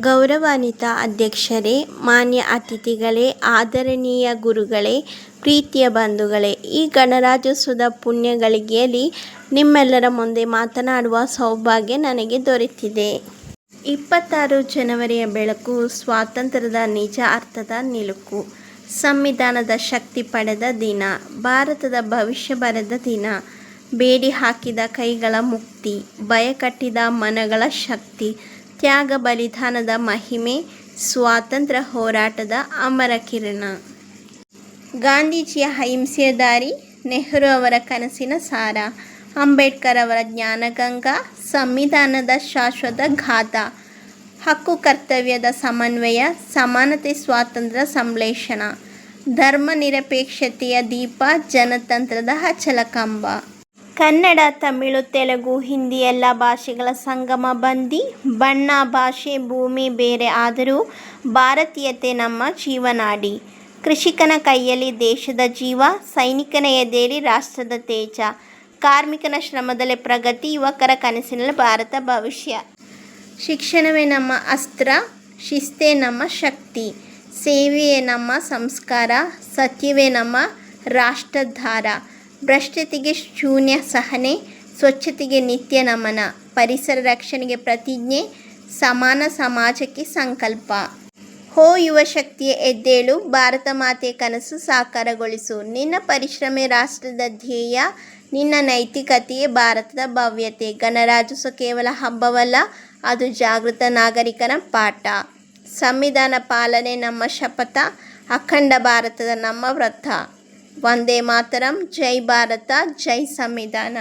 ಗೌರವಾನ್ವಿತ ಅಧ್ಯಕ್ಷರೇ, ಮಾನ್ಯ ಅತಿಥಿಗಳೇ, ಆದರಣೀಯ ಗುರುಗಳೇ, ಪ್ರೀತಿಯ ಬಂಧುಗಳೇ, ಈ ಗಣರಾಜ್ಯೋತ್ಸವದ ಪುಣ್ಯ ಗಳಿಗೆಯಲ್ಲಿ ನಿಮ್ಮೆಲ್ಲರ ಮುಂದೆ ಮಾತನಾಡುವ ಸೌಭಾಗ್ಯ ನನಗೆ ದೊರೆತಿದೆ. ಇಪ್ಪತ್ತಾರು ಜನವರಿಯ ಬೆಳಕು ಸ್ವಾತಂತ್ರ್ಯದ ನಿಜ ಅರ್ಥದ ನಿಲುಕು. ಸಂವಿಧಾನದ ಶಕ್ತಿ ಪಡೆದ ದಿನ, ಭಾರತದ ಭವಿಷ್ಯ ಬರೆದ ದಿನ, ಬೇಡಿ ಹಾಕಿದ ಕೈಗಳ ಮುಕ್ತಿ, ಭಯ ಕಟ್ಟಿದ ಮನಗಳ ಶಕ್ತಿ ತ್ಯಾಗ ಬಲಿದಾನದ ಮಹಿಮೆ, ಸ್ವಾತಂತ್ರ್ಯ ಹೋರಾಟದ ಅಮರ ಕಿರಣ. ಗಾಂಧೀಜಿಯ ಅಹಿಂಸೆಯ ದಾರಿ, ನೆಹರು ಅವರ ಕನಸಿನ ಸಾರ. ಅಂಬೇಡ್ಕರ್ ಅವರ ಜ್ಞಾನಗಂಗಾ, ಸಂವಿಧಾನದ ಶಾಶ್ವತ ಘಾತ. ಹಕ್ಕು ಕರ್ತವ್ಯದ ಸಮನ್ವಯ, ಸಮಾನತೆ, ಸ್ವಾತಂತ್ರ್ಯ ಸಂಶ್ಲೇಷಣ. ಧರ್ಮ ನಿರಪೇಕ್ಷತೆಯ ದೀಪ, ಜನತಂತ್ರದ ಅಚಲ ಕಂಬ ಕನ್ನಡ, ತಮಿಳು, ತೆಲುಗು, ಹಿಂದಿ ಎಲ್ಲ ಭಾಷೆಗಳ ಸಂಗಮ ಬಂದಿ, ಬಣ್ಣ ಭಾಷೆ, ಭೂಮಿ ಬೇರೆ ಆದರೂ ಭಾರತೀಯತೆ ನಮ್ಮ ಜೀವನಾಡಿ. ಕೃಷಿಕನ ಕೈಯಲ್ಲಿ ದೇಶದ ಜೀವ, ಸೈನಿಕನ ಎದೆಯಲ್ಲಿ ರಾಷ್ಟ್ರದ ತೇಜ. ಕಾರ್ಮಿಕನ ಶ್ರಮದಲ್ಲಿ ಪ್ರಗತಿ, ಯುವಕರ ಕನಸಿನಲ್ಲಿ ಭಾರತ ಭವಿಷ್ಯ. ಶಿಕ್ಷಣವೇ ನಮ್ಮ ಅಸ್ತ್ರ, ಶಿಸ್ತೇ ನಮ್ಮ ಶಕ್ತಿ. ಸೇವೆಯೇ ನಮ್ಮ ಸಂಸ್ಕಾರ, ಸತ್ಯವೇ ನಮ್ಮ ರಾಷ್ಟ್ರಧಾರ ಭ್ರಷ್ಟತೆಗೆ ಶೂನ್ಯ ಸಹನೆ, ಸ್ವಚ್ಛತೆಗೆ ನಿತ್ಯ ನಮನ, ಪರಿಸರ ರಕ್ಷಣೆಗೆ ಪ್ರತಿಜ್ಞೆ, ಸಮಾನ ಸಮಾಜಕ್ಕೆ ಸಂಕಲ್ಪ. ಹೋ ಯುವ ಶಕ್ತಿಯ ಎದ್ದೇಳು, ಭಾರತ ಮಾತೆಯ ಕನಸು ಸಾಕಾರಗೊಳಿಸು. ನಿನ್ನ ಪರಿಶ್ರಮೆ ರಾಷ್ಟ್ರದ ಧ್ಯೇಯ, ನಿನ್ನ ನೈತಿಕತೆಯೇ ಭಾರತದ ಭವ್ಯತೆ. ಗಣರಾಜ್ಯೋತ್ಸವ ಕೇವಲ ಹಬ್ಬವಲ್ಲ, ಅದು ಜಾಗೃತ ನಾಗರಿಕನ ಪಾಠ. ಸಂವಿಧಾನ ಪಾಲನೆ ನಮ್ಮ ಶಪಥ, ಅಖಂಡ ಭಾರತದ ನಮ್ಮ ವ್ರತ వందే మాతరం జై భారత జై సంవిధాన.